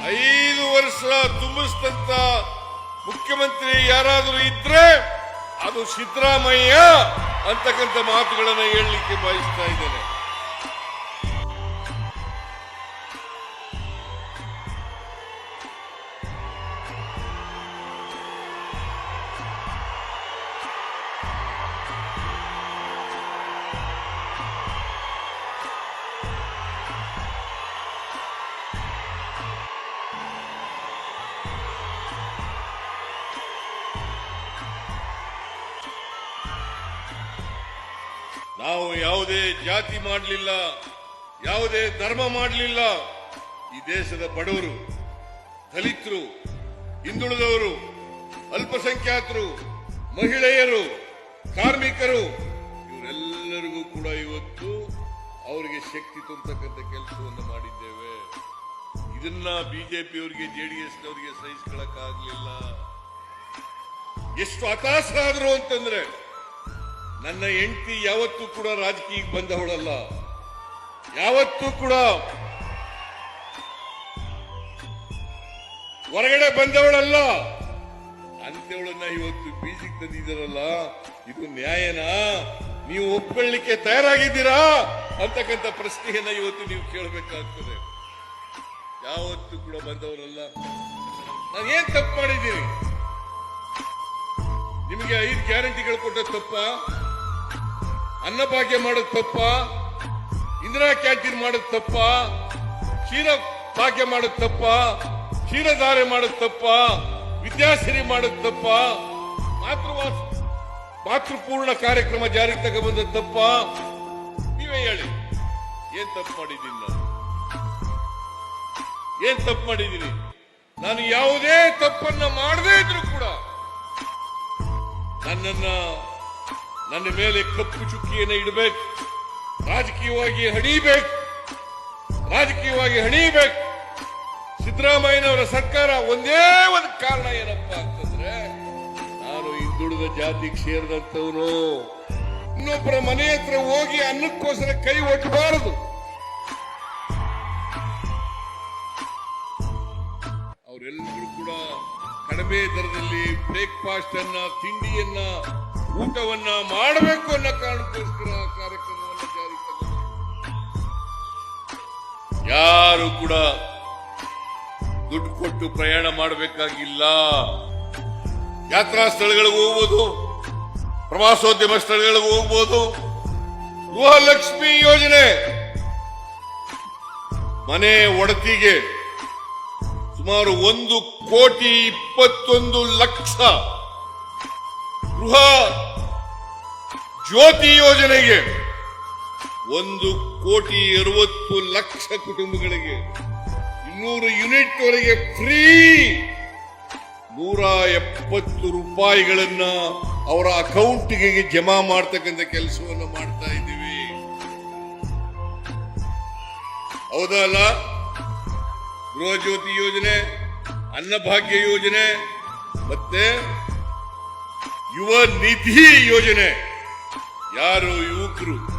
ಐದು ವರ್ಷ ತುಂಬಿಸಿದಂತ ಮುಖ್ಯಮಂತ್ರಿ ಯಾರಾದರೂ ಇದ್ರೆ ಅದು ಸಿದ್ದರಾಮಯ್ಯ ಅಂತಕ್ಕಂಥ ಮಾತುಗಳನ್ನು ಹೇಳಲಿಕ್ಕೆ ಬಯಸ್ತಾ ಇದ್ದೇನೆ. ನಾವು ಯಾವುದೇ ಜಾತಿ ಮಾಡಲಿಲ್ಲ, ಯಾವುದೇ ಧರ್ಮ ಮಾಡಲಿಲ್ಲ. ಈ ದೇಶದ ಬಡವರು, ದಲಿತರು, ಹಿಂದುಳಿದವರು, ಅಲ್ಪಸಂಖ್ಯಾತರು, ಮಹಿಳೆಯರು, ಕಾರ್ಮಿಕರು, ಇವರೆಲ್ಲರಿಗೂ ಕೂಡ ಇವತ್ತು ಅವರಿಗೆ ಶಕ್ತಿ ತುಂಬತಕ್ಕಂಥ ಕೆಲಸವನ್ನು ಮಾಡಿದ್ದೇವೆ. ಇದನ್ನ ಬಿಜೆಪಿಯವರಿಗೆ ಜೆಡಿಎಸ್ನವರಿಗೆ ಸಹಿಸ್ಕೊಳ್ಳಕ್ಕಾಗ್ಲಿಲ್ಲ ಎಷ್ಟು ಹತಾಶರಾದ್ರು ಅಂತಂದ್ರೆ ನನ್ನ ಹೆಂಡತಿ ಯಾವತ್ತೂ ಕೂಡ ರಾಜಕೀಯಕ್ಕೆ ಬಂದವಳಲ್ಲ. ಯಾವತ್ತೂ ಕೂಡ ಹೊರಗಡೆ ಬಂದವಳಲ್ಲ. ಅಂತವಳನ್ನ ಇವತ್ತು ಬೀಜಿಗೆ ತಂದಿದ್ದಾರಲ್ಲ, ಇದು ನ್ಯಾಯನಾ? ನೀವು ಒಪ್ಕೊಳ್ಳಿಕ್ಕೆ ತಯಾರಾಗಿದ್ದೀರಾ? ಅಂತಕ್ಕಂಥ ಪ್ರಶ್ನೆಯನ್ನ ಇವತ್ತು ನೀವು ಕೇಳಬೇಕಾಗ್ತದೆ. ಯಾವತ್ತೂ ಕೂಡ ಬಂದವರಲ್ಲ. ನಾನು ಏನ್ ತಪ್ಪು ಮಾಡಿದ್ದೀನಿ? ನಿಮಗೆ ಐದು ಗ್ಯಾರಂಟಿಗಳು ಕೊಟ್ಟ ತಪ್ಪ? ಅನ್ನಭಾಗ್ಯ ಮಾಡೋದು ತಪ್ಪ, ಇಂದಿರಾ ಕ್ಯಾಂಟೀನ್ ಮಾಡೋದು ತಪ್ಪ, ಕ್ಷೀರ ಭಾಗ್ಯ ಮಾಡೋದು ತಪ್ಪ ಕ್ಷೀರಧಾರೆ ಮಾಡೋದು ತಪ್ಪ, ವಿದ್ಯಾಸಿರಿ ಮಾಡೋದು ತಪ್ಪ, ಮಾತೃವಾಸ, ಮಾತೃಪೂರ್ಣ ಕಾರ್ಯಕ್ರಮ ಜಾರಿಗೆ ತಗೊಬಂದ ತಪ್ಪ. ನೀವೇ ಹೇಳಿ, ಏನ್ ತಪ್ಪು ಮಾಡಿದ್ದೀನಿ ನಾನು? ಏನ್ ತಪ್ಪು ಮಾಡಿದ್ದೀನಿ? ನಾನು ಯಾವುದೇ ತಪ್ಪನ್ನ ಮಾಡದೇ ಇದ್ರು ಕೂಡ ನನ್ನನ್ನ ನನ್ನ ಮೇಲೆ ಕಪ್ಪು ಚುಕ್ಕಿಯನ್ನು ಇಡಬೇಕು. ರಾಜಕೀಯವಾಗಿ ಹಣಿಬೇಕು. ರಾಜಕೀಯವಾಗಿ ಹಣಿಬೇಕು. ಸಿದ್ದರಾಮಯ್ಯನವರ ಸರ್ಕಾರ ಒಂದೇ ಒಂದು ಕಾರಣ ಏನಪ್ಪಾ ಅಂತಂದ್ರೆ, ನಾನು ಹಿಂದುಳಿದ ಜಾತಿಗೆ ಸೇರಿದಂತವನು ಇನ್ನೊಬ್ಬರ ಮನೆ ಹತ್ರ ಹೋಗಿ ಅನ್ನಕ್ಕೋಸ್ಕರ ಕೈ ಒಟ್ಟಬಾರದು ಅವರೆಲ್ಲರೂ ಕೂಡ ಕಡಿಮೆ ದರದಲ್ಲಿ ಬ್ರೇಕ್ಫಾಸ್ಟ್ ಅನ್ನ, ತಿಂಡಿಯನ್ನ ಊಟವನ್ನ ಮಾಡಬೇಕು ಅನ್ನೋ ಕಾರಣಕ್ಕೋಸ್ಕರ ಕಾರ್ಯಕ್ರಮವನ್ನು ಜಾರಿ ಯಾರು ಕೂಡ ದುಡ್ಡು ಕೊಟ್ಟು ಪ್ರಯಾಣ ಮಾಡಬೇಕಾಗಿಲ್ಲ. ಯಾತ್ರಾ ಸ್ಥಳಗಳಿಗೆ ಹೋಗ್ಬೋದು, ಪ್ರವಾಸೋದ್ಯಮ ಸ್ಥಳಗಳಿಗೆ ಹೋಗ್ಬೋದು. ಗೃಹಲಕ್ಷ್ಮಿ ಯೋಜನೆ. ಮನೆ ಒಡತಿಗೆ ಸುಮಾರು ಒಂದು ಕೋಟಿ ಇಪ್ಪತ್ತೊಂದು ಲಕ್ಷ ಗೃಹ ಜ್ಯೋತಿ ಯೋಜನೆಗೆ ಒಂದು ಕೋಟಿ ಅರವತ್ತು ಲಕ್ಷ ಕುಟುಂಬಗಳಿಗೆ ಇನ್ನೂರು ಯೂನಿಟ್ ವರೆಗೆ ಫ್ರೀ ನೂರ ಎಪ್ಪತ್ತು ರೂಪಾಯಿಗಳನ್ನ ಅವರ ಅಕೌಂಟ್ಗೆ ಜಮಾ ಮಾಡ್ತಕ್ಕಂಥ ಕೆಲಸವನ್ನು ಮಾಡ್ತಾ ಇದ್ದೀವಿ. ಹೌದಲ್ಲ ಗೃಹ ಜ್ಯೋತಿ ಯೋಜನೆ, ಅನ್ನಭಾಗ್ಯ ಯೋಜನೆ, ಮತ್ತೆ ಯುವ ನಿಧಿ ಯೋಜನೆ. ಯಾರು ಯುವಕರು?